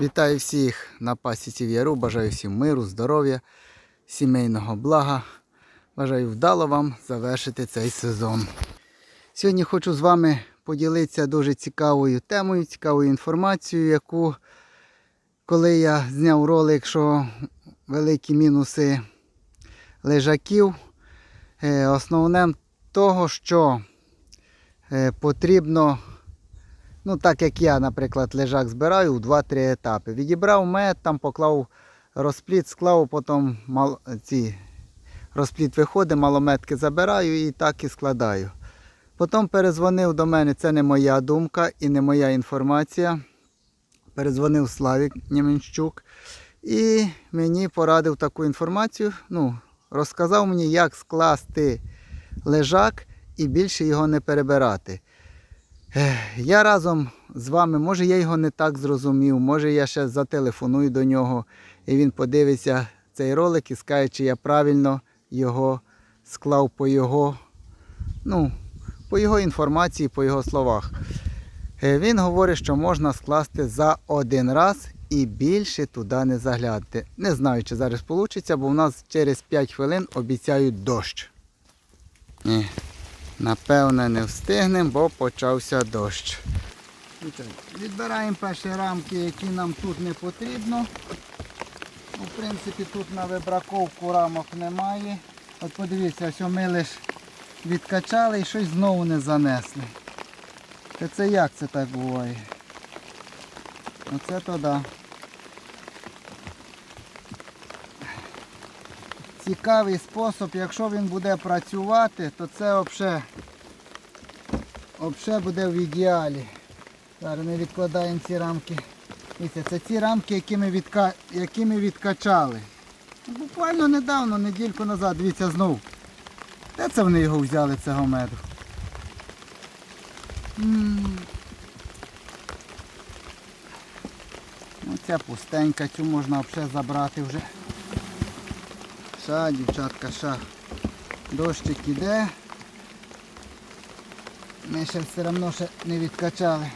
Вітаю всіх на пасіці в Яру. Бажаю всім миру, здоров'я, сімейного блага. Бажаю вдало вам завершити цей сезон. Сьогодні хочу з вами поділитися дуже цікавою темою, цікавою інформацією, яку, коли я зняв ролик, що великі мінуси лежаків, е, основним того, що е, потрібно Ну, так як я, наприклад, лежак збираю у 2-3 етапи. Відібрав мед, там поклав розпліт, склав, потім мал... ці розпліт виходить, малометки забираю і так і складаю. Потім перезвонив до мене, це не моя думка і не моя інформація. Перезвонив Славік Нєменщук і мені порадив таку інформацію. Ну, розказав мені, як скласти лежак і більше його не перебирати. Я разом з вами, може я його не так зрозумів, може я ще зателефоную до нього і він подивиться цей ролик і скаже, чи я правильно його склав по його, ну, по його інформації, по його словах. Е, Він говорить, що можна скласти за один раз і більше туди не заглядати. Не знаю, чи зараз вийде, бо в нас через 5 хвилин обіцяють дощ. Напевне, не встигнемо, бо почався дощ. Відбираємо перші рамки, які нам тут не потрібно. Ну, В принципі, тут на вибраковку рамок немає. От подивіться, ось ми лише відкачали і щось знову не занесли. Це як це так буває? Оце то да. Цікавий спосіб, якщо він буде працювати, то це взагалі взагалі буде в ідеалі. Зараз ми відкладаємо ці рамки. Це ці рамки, які ми, відка... які ми відкачали. Буквально недавно, недільку назад, дивіться знову. Де це вони його взяли, цього меду? М. Оця пустенька, цю можна взагалі забрати вже. Ша, дівчатка, ша. Дощик іде. Ми ще все одно ще не відкачали.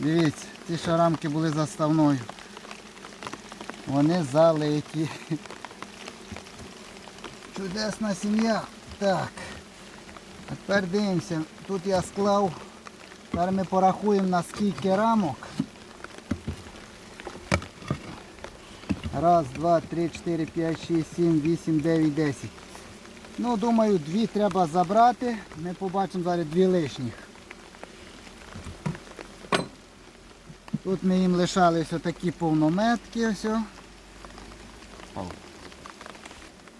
Дивіться, ці що рамки були заставною. Вони залиті. Чудесна сім'я. Так. А тепер дивимося. Тут я склав. Зараз ми порахуємо на скільки рамок. Раз, два, три, чотири, п'ять, шість, сім, вісім, дев'ять, десять. Ну, думаю, дві треба забрати. Ми побачимо зараз дві лишніх. Тут ми їм лишались отакі повнометки. Ось.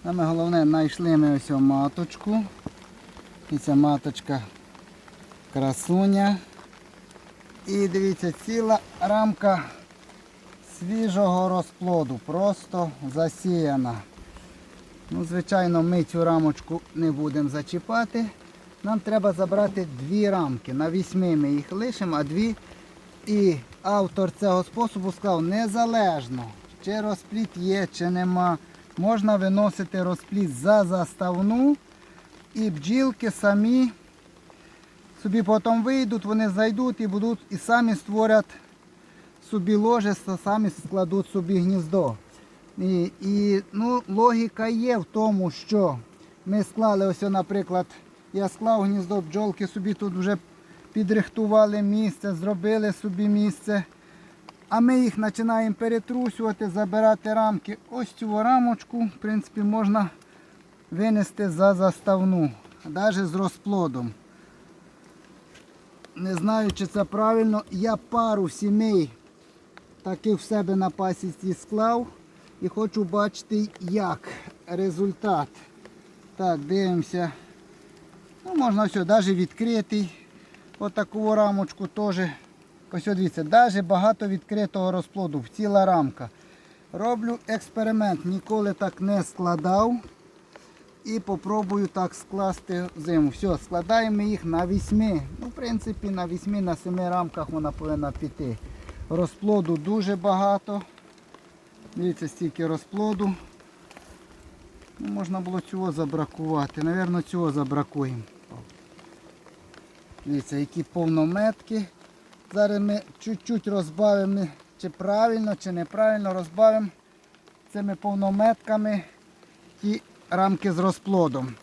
Саме головне, знайшли ми ось маточку. І ця маточка красуня. І дивіться, ціла рамка свіжого розплоду, просто засіяна. Ну, Звичайно, ми цю рамочку не будемо зачіпати. Нам треба забрати дві рамки. На вісьми ми їх лишимо, а дві. І автор цього способу сказав, незалежно, чи розпліт є, чи нема. Можна виносити розпліт за заставну і бджілки самі собі потім вийдуть, вони зайдуть і будуть і самі створять собі ложе, самі складуть собі гніздо. І, і ну, логіка є в тому, що ми склали, ось, наприклад, я склав гніздо бджолки, собі тут вже підрихтували місце, зробили собі місце. А ми їх починаємо перетрусювати, забирати рамки. Ось цю рамочку, в принципі, можна винести за заставну, навіть з розплодом. Не знаю, чи це правильно. Я пару сімей таких в себе на пасіці склав і хочу бачити, як результат. Так, дивимося. Ну, можна все, навіть відкритий. Ось таку рамочку теж. Ось дивіться, навіть багато відкритого розплоду, ціла рамка. Роблю експеримент, ніколи так не складав. І попробую так скласти зиму. Все, складаємо їх на вісьми. Ну, в принципі, на вісьми, на семи рамках вона повинна піти. Розплоду дуже багато. Дивіться, стільки розплоду. Ну, можна було цього забракувати. Навірно, цього забракуємо. Дивіться, які повнометки. Зараз ми чуть-чуть розбавимо чи правильно, чи неправильно розбавимо цими повнометками ті рамки з розплодом.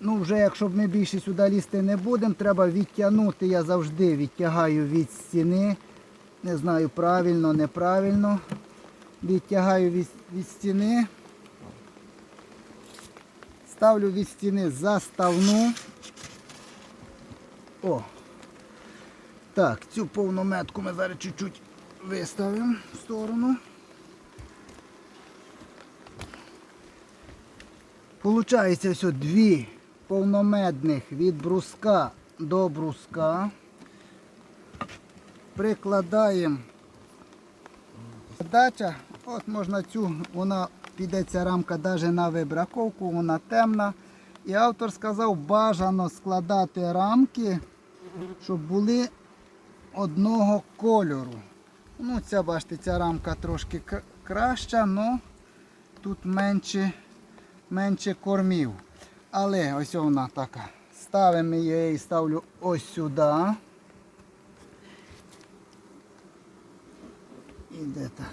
Ну, вже якщо ми більше сюди лізти не будемо, треба відтягнути. Я завжди відтягаю від стіни. Не знаю, правильно, неправильно. Відтягаю від, від стіни. Ставлю від стіни заставну. О. Так, цю повнометку ми зараз чуть-чуть виставимо в сторону. Получається ось дві повномедних від бруска до бруска. Прикладаємо Дача, от можна цю, вона піде ця рамка навіть на вибраковку, вона темна. І автор сказав, бажано складати рамки, щоб були одного кольору. Ну, ця, бачите, ця рамка трошки краща, але тут менше, менше кормів. Але ось вона така. Ставимо її, ставлю ось сюди. І де та.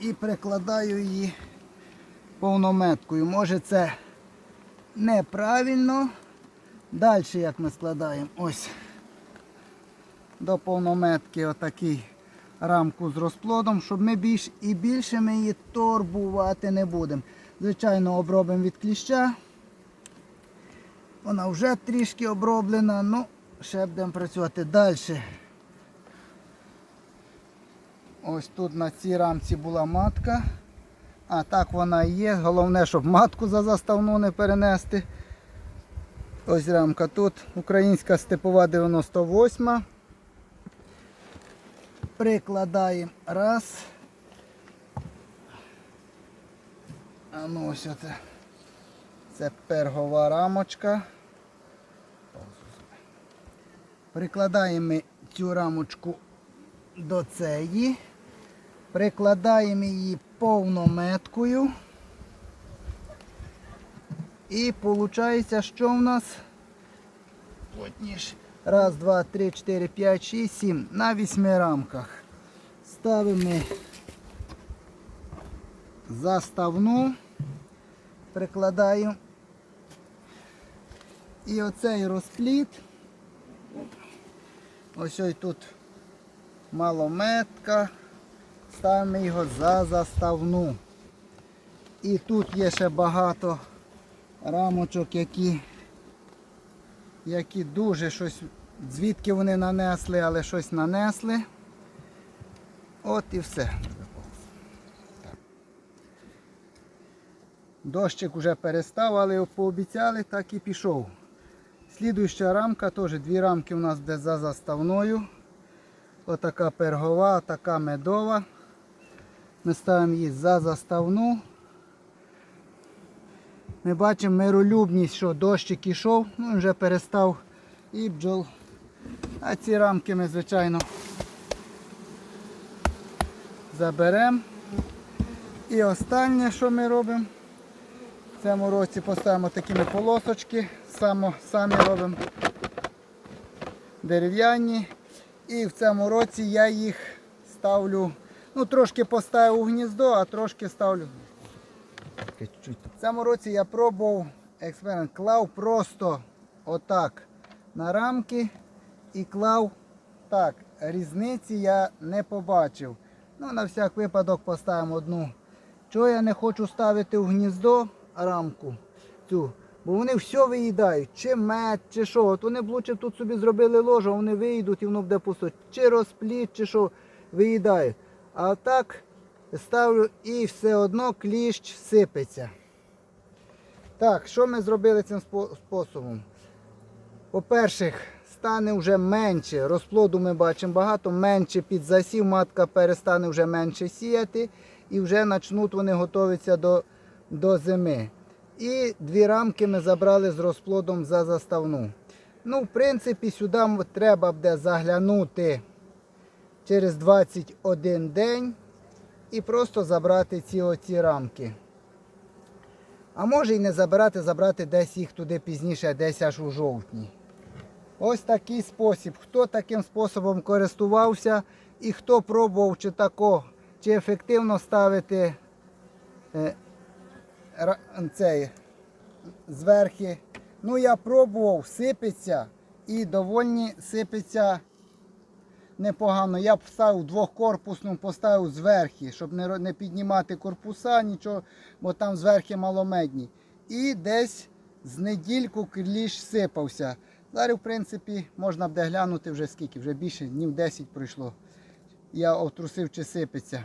І прикладаю її повнометкою. Може це неправильно. Далі як ми складаємо ось до повнометки отакий рамку з розплодом, щоб ми більш і більше ми її торбувати не будемо. Звичайно, обробимо від кліща. Вона вже трішки оброблена, ну, ще будемо працювати далі. Ось тут на цій рамці була матка. А так вона і є. Головне, щоб матку за заставну не перенести. Ось рамка тут. Українська степова 98. Прикладаємо раз. А ну ось це. Це пергова рамочка. Прикладаємо цю рамочку до цієї. Прикладаємо її повнометкою. І виходить, що в нас плотніше. Раз, два, три, чотири, п'ять, шість, сім. На вісьми рамках. Ставимо заставну. Прикладаю. І оцей розпліт. Ось ось тут малометка. Ставимо його за заставну. І тут є ще багато рамочок, які, які дуже щось, звідки вони нанесли, але щось нанесли. От і все. Дощик вже перестав, але пообіцяли, так і пішов. Слідуюча рамка, теж дві рамки у нас буде за заставною. Отака пергова, така медова. Ми ставимо її за заставну. Ми бачимо миролюбність, що дощик ішов, ну вже перестав і бджол. А ці рамки ми, звичайно, заберемо. І останнє, що ми робимо, в цьому році поставимо такими полосочки, Само, самі робимо дерев'яні. І в цьому році я їх ставлю, ну трошки поставив у гніздо, а трошки ставлю. В цьому році я пробував експеримент, клав просто отак на рамки і клав так. Різниці я не побачив. Ну, на всяк випадок поставимо одну. Чого я не хочу ставити в гніздо рамку цю? Бо вони все виїдають, чи мед, чи що. От вони б лучше тут собі зробили ложу, вони вийдуть і воно буде пусто. Чи розпліт, чи що виїдають. А так ставлю і все одно кліщ сипеться. Так, що ми зробили цим способом? По-перше, стане вже менше. Розплоду ми бачимо багато, менше під засів, матка перестане вже менше сіяти і вже почнуть вони готуватися до, до зими. І дві рамки ми забрали з розплодом за заставну. Ну, в принципі, сюди треба буде заглянути через 21 день і просто забрати ці оці рамки. А може і не забирати, забрати десь їх туди пізніше, десь аж у жовтні. Ось такий спосіб. Хто таким способом користувався і хто пробував чи тако, чи ефективно ставити е, цей зверхи. Ну, я пробував, сипеться і довольні сипеться непогано. Я б ставив двохкорпусну, поставив зверхи, щоб не, не піднімати корпуса, нічого, бо там зверхи маломедні. І десь з недільку кліш сипався. Зараз, в принципі, можна буде глянути вже скільки, вже більше, днів 10 пройшло. Я отрусив, чи сипеться.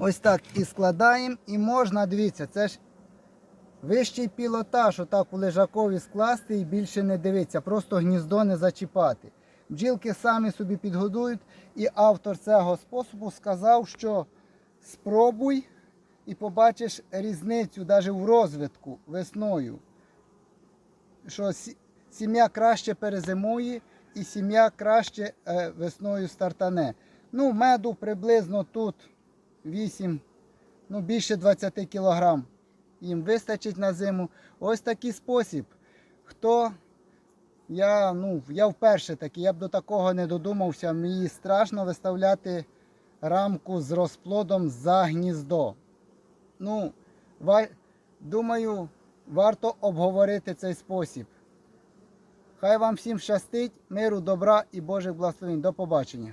Ось так і складаємо, і можна, дивіться, це ж вищий пілотаж, отак у лежакові скласти і більше не дивитися, просто гніздо не зачіпати. Бджілки самі собі підгодують, і автор цього способу сказав, що спробуй і побачиш різницю навіть в розвитку весною. Що сім'я краще перезимує і сім'я краще е, весною стартане. Ну, меду приблизно тут 8, ну більше 20 кілограм. Їм вистачить на зиму. Ось такий спосіб. Хто я, ну, я вперше такий, я б до такого не додумався. Мені страшно виставляти рамку з розплодом за гніздо. Ну, ва- думаю, варто обговорити цей спосіб. Хай вам всім щастить, миру, добра і Божих благословень. До побачення.